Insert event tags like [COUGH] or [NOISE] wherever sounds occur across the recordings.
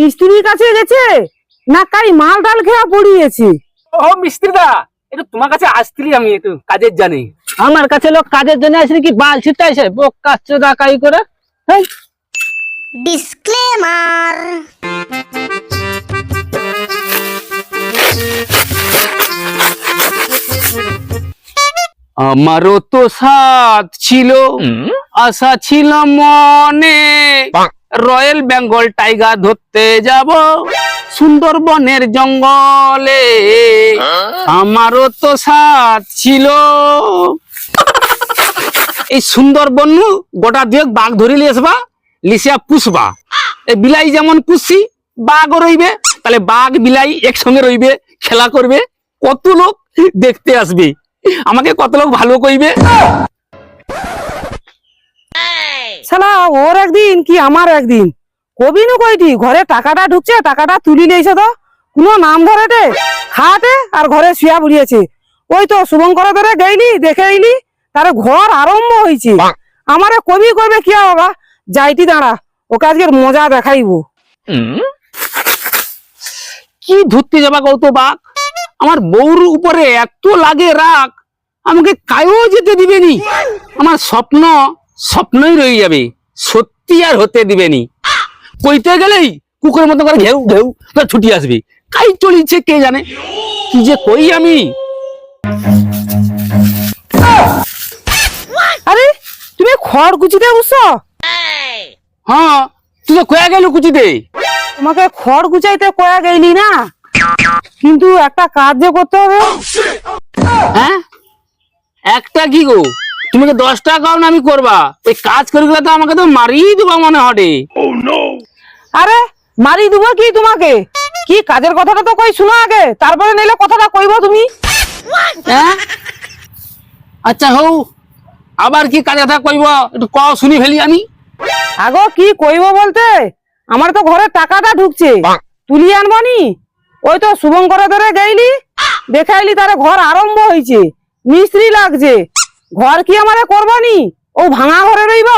মিস্ত্রির কাছে গেছে? না কাই মাল ডাল খেয়া পড়িয়েছে। ও মিস্ত্রি দা একটু তোমার কাছে আসছিলি আমি একটু কাজের জানি। আমার কাছে লোক কাজের জন্য আসলে কি বাল ছিটাইছে বোক কাজ কাই করে। ডিসক্লেমার আমারও তো সাথ ছিল আশা ছিল মনে। রয়্যাল বেঙ্গল টাইগার ধরতে যাব সুন্দরবনের জঙ্গলে। আমারও তো সাথ ছিল। এই সুন্দরবন গোটা দিয়ে বাঘ ধরে আসবা, লিসিয়া পুষবা। এই বিলাই যেমন পুষছি, বাঘও রইবে, তাহলে বাঘ, বিলাই একসঙ্গে রইবে, খেলা করবে। কত লোক দেখতে আসবে? আমাকে কত লোক ভালো কইবে? শালা ওর একদিন কি আমার একদিন? কবি নু কইটি ঘরে টাকাটা ঢুকছে টাকাটা তুলি নিয়েছে তো। কোনো নাম ধরেটে? খাটে আর ঘরে শুয়া বুড়িয়েছে ওই তো শুভঙ্কর ধরে গেইলি দেখে এলি তার ঘর আরম্ভ হয়েছে আমারে কবি করবে কি বাবা? যাইটি দাঁড়া ওকে আজকের মজা দেখাইবো। কি ধরতে যাবা কত বাঘ আমার বউর উপরে এত লাগে রাগ আমাকে কায়ও যেতে দিবেনি আমার স্বপ্ন স্বপ্নই রয়ে যাবে সত্যি আর হতে দিবেনি কইতে গেলেই কুকুরের মতো করে ঘেউ ঘেউ ছুটি আসবে। কাই চলিছে কে জানে? কি যে কই আমি? আরে তুমি খড় কুচিতে বুঝছ হ্যাঁ তুই তো কয়া গেল কুচিতে? তোমাকে খড় গুচাইতে কয়া গেলি না? কিন্তু একটা কাজ যে করতে হবে। হ্যাঁ? একটা কি গো? তুমি কি দশ টাকা না আমি করবা। এই কাজ করে গেলে তো আমাকে তো মারিয়ে দেবা মনে হটে আরে মারি দেবো কি তোমাকে? কি কাজের কথাটা তো কই শোনো আগে তারপরে নিলে কথাটা কইবো তুমি। হ্যাঁ? আচ্ছা হও আবার কি কাজের কথা কইব? একটু ক শুনি ফেলি আমি। আগো কি কইবো বলতে? আমার তো ঘরে টাকাটা ঢুকছে। তুলি আনবানি ওই তো শুভঙ্কর ধরে গেইলি দেখাইলি তার ঘর আরম্ভ হয়েছে মিস্ত্রি লাগছে। ঘর কি আমারে করবানি? ও ভাঙা ঘরে রইব?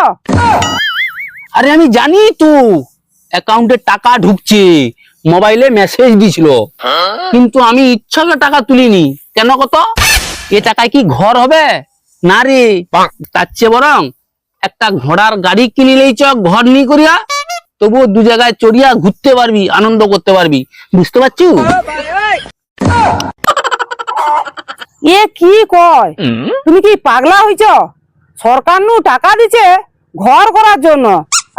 আরে আমি জানি তো, অ্যাকাউন্টে টাকা ঢুকছে, মোবাইলে মেসেজ দিছিল। কিন্তু আমি ইচ্ছা করে টাকা তুলিনি। কেন কত এ টাকায় কি ঘর হবে? না রে। তার চেয়ে বরং একটা ঘোড়ার গাড়ি কিনিলেই চ ঘর নি করিয়া, তবুও দু জায়গায় চড়িয়া ঘুরতে পারবি, আনন্দ করতে পারবি। বুঝতে পারছি? এ কি কয়? তুমি কি পাগলা হইছ? সরকার নু টাকা দিছে ঘর করার জন্য।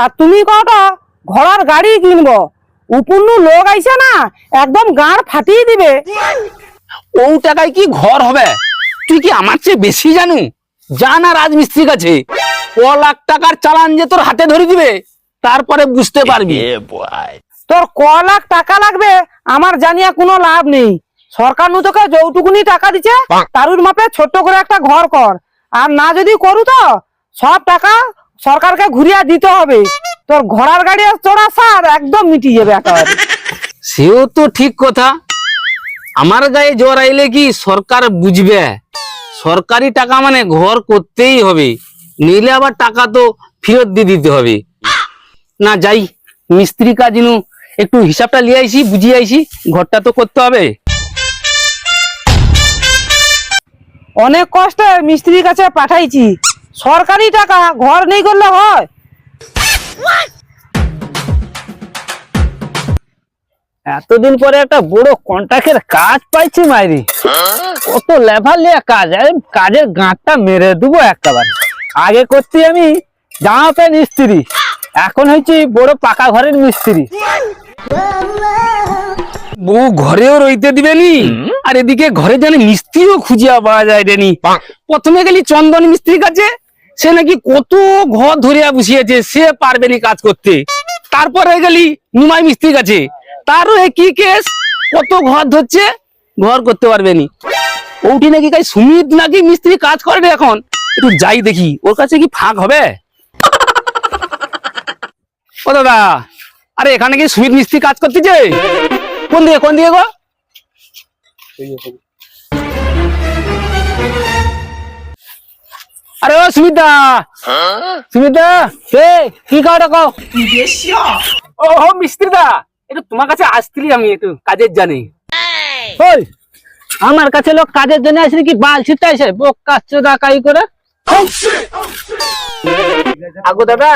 আর তুমি কটা ঘোড়ার গাড়ি কিনবো। উপন্য লোক আইছে না একদম গাঁড় ফাটিয়ে দিবে। ও টাকায় কি ঘর হবে? তুই কি আমার চেয়ে বেশি জানু? জানা রাজমিস্ত্রির কাছে। ক লাখ টাকার চালান যে তোর হাতে ধরে দিবে তারপরে বুঝতে পারবি। তোর ক লাখ টাকা লাগবে আমার জানিয়া কোনো লাভ নেই। সরকার নু তোকে যৌটুকুনি টাকা দিছে তারুর মাপে ছোট্ট করে একটা ঘর কর। আর না যদি করু তো সব টাকা সরকারকে ঘুরিয়া দিতে হবে। তোর ঘোড়ার গাড়ি আর চড়া সার একদম মিটিয়ে যাবে একেবারে। সেও তো ঠিক কথা। আমার গায়ে জ্বর আইলে কি সরকার বুঝবে? সরকারি টাকা মানে ঘর করতেই হবে। নিলে আবার টাকা তো ফেরত দিয়ে দিতে হবে। না যাই। মিস্ত্রি কাজনু একটু হিসাবটা লিয়ে আইসি বুঝিয়ে আইসি। ঘরটা তো করতে হবে। অনেক কষ্টে মিস্ত্রির কাছে পাঠাইছি। সরকারি টাকা, ঘর নেই করলে হয়। এতদিন পরে একটা বড় কন্ট্রাক্টের কাজ পাইছি মাইরি। কত লেভেল নিয়ে কাজ কাজের গাঁটটা মেরে দেবো একেবারে। আগে করছি আমি জামা প্যান্ট মিস্ত্রি এখন হয়েছি বড় পাকা ঘরের মিস্ত্রি। বউ ঘরেও রইতে দিবেনি। আর এদিকে ঘরে জানি মিস্ত্রিও খুঁজিয়া পাওয়া যায় রেনি প্রথমে গেলি চন্দন মিস্ত্রির কাছে সে নাকি কত ঘর ধরিয়া বসিয়েছে সে পারবে পারবেনি কাজ করতে। তারপরে গেলি নুমাই মিস্ত্রির কাছে। তারও কি কেস? কত ঘর ধরছে ঘর করতে পারবে পারবেনি ওটি নাকি কাই সুমিত নাকি মিস্ত্রি কাজ করে রে এখন? একটু যাই দেখি ওর কাছে কি ফাঁক হবে? ও দাদা আরে এখানে কি সুমিত মিস্ত্রি কাজ করতেছে? কোন দিকে কোন দিকে গো? আরে ও সুমিতা সুমিতা কে কি কাটা কও? ও হো মিস্ত্রি দা একটু তোমার কাছে আসছিলি আমি একটু কাজের জানি ওই, আমার কাছে লোক কাজের জন্য আসলে কি? বাল ছিটাইছে বোক কাজ কাই করে। আগো দাদা,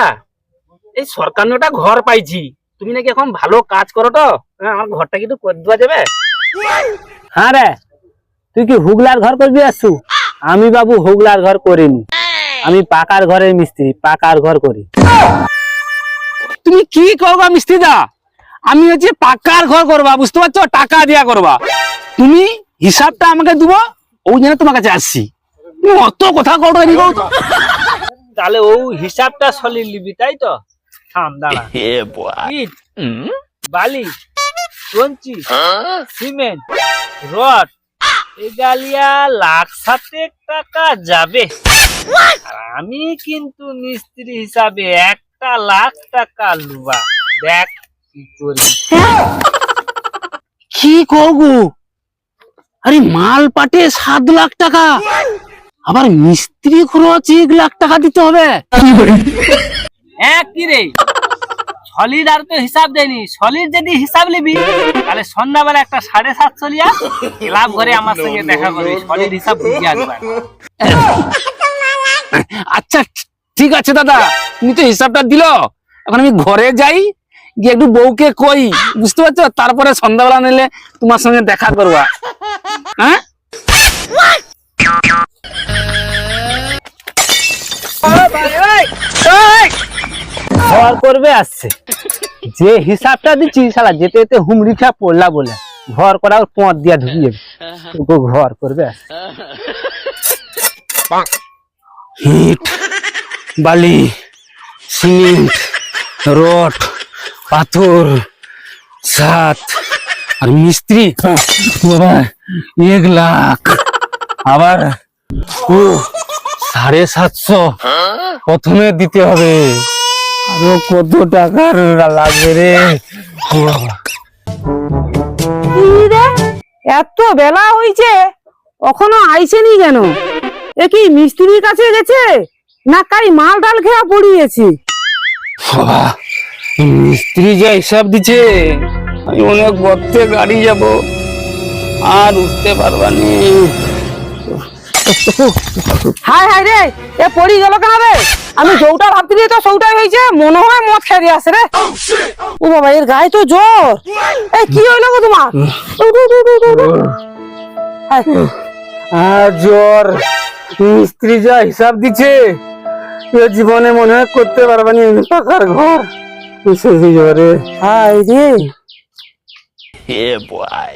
এই সরকার ঘর পাইছি। তুমি নাকি এখন ভালো কাজ করো তো? হ্যাঁ, আমার ঘরটা কিন্তু করে দেওয়া যাবে? হ্যাঁ রে তুই কি হুগলার ঘর করবি আসছু আমি বাবু হুগলার ঘর করিনি। আমি পাকার ঘরের মিস্ত্রি পাকার ঘর করি। তুমি কি করবা মিস্ত্রি দা? আমি হচ্ছে পাকার ঘর করবা বুঝতে পারছ? টাকা দিয়া করবা। তুমি হিসাবটা আমাকে দিব ওই জন্য তোমার কাছে আসছি। তুমি অত কথা করো। তাহলে ও হিসাবটা সলিল লিবি তাই তো? থাম দাঁড়া। [LAUGHS] ইট বালি কঞ্চি সিমেন্ট রড এগালিয়া লাখ সাতেক টাকা যাবে। আমি কিন্তু মিস্ত্রি হিসাবে একটা লাখ টাকা লুবা। দেখ কি করি। [LAUGHS] কি করব? আরে মাল পাটে সাত লাখ টাকা। আবার মিস্ত্রি খরচ এক লাখ টাকা দিতে হবে। [LAUGHS] হ্যাঁ কি রে? সলিড আর তো হিসাব দেয়নি। সলিড যদি হিসাব নিবি তাহলে সন্ধ্যাবেলা একটা সাড়ে সাতশো লিয়া ক্লাব ঘরে আমার সঙ্গে দেখা করবি। সলিড হিসাব বুঝিয়ে আসবে। আচ্ছা ঠিক আছে দাদা তুমি তো হিসাবটা দিল। এখন আমি ঘরে যাই গিয়ে একটু বউকে কই বুঝতে পারছ? তারপরে সন্ধ্যাবেলা নিলে তোমার সঙ্গে দেখা করবা। হ্যাঁ? ঘর করবে আসছে। যে হিসাবটা দিচ্ছি, শালা, যেতে যেতে হুমড়ি খা পড়লা বলে। ঘর করা ওর পথ দিয়া ঢুকিয়ে তোকে ঘর করবে। ইট বালি, সিমেন্ট, রড, পাথর সাত আর মিস্ত্রি বাবা, এক লাখ। আবার সাড়ে সাতশো। প্রথমে দিতে হবে। আরও কত টাকার লাগবে রে? এত বেলা হইছে এখনও আইসেনি কেন? এ কি মিস্ত্রির কাছে গেছে না কাই মাল ডাল খেয়া পড়িয়েছে? মিস্ত্রি যা হিসাব দিছে আমি অনেক গর্তে গাড়ি যাব আর উঠতে পারবানি হায় হায় রে এ পড়ি গেল কেন রে আমি যৌটা ভাবছিলি তো সৌটাই হয়েছে মনে হয় মদ খেয়ে দিয়ে আসে রে ও বাবা এর গায়ে তো জ্বর। এই কি হইল গো তোমার। হায়, আর জ্বর। মিস্ত্রি যা হিসাব দিছে এ জীবনে মনে হয় করতে পারবানি পাকার ঘর। জ্বরে? হায় রে boy.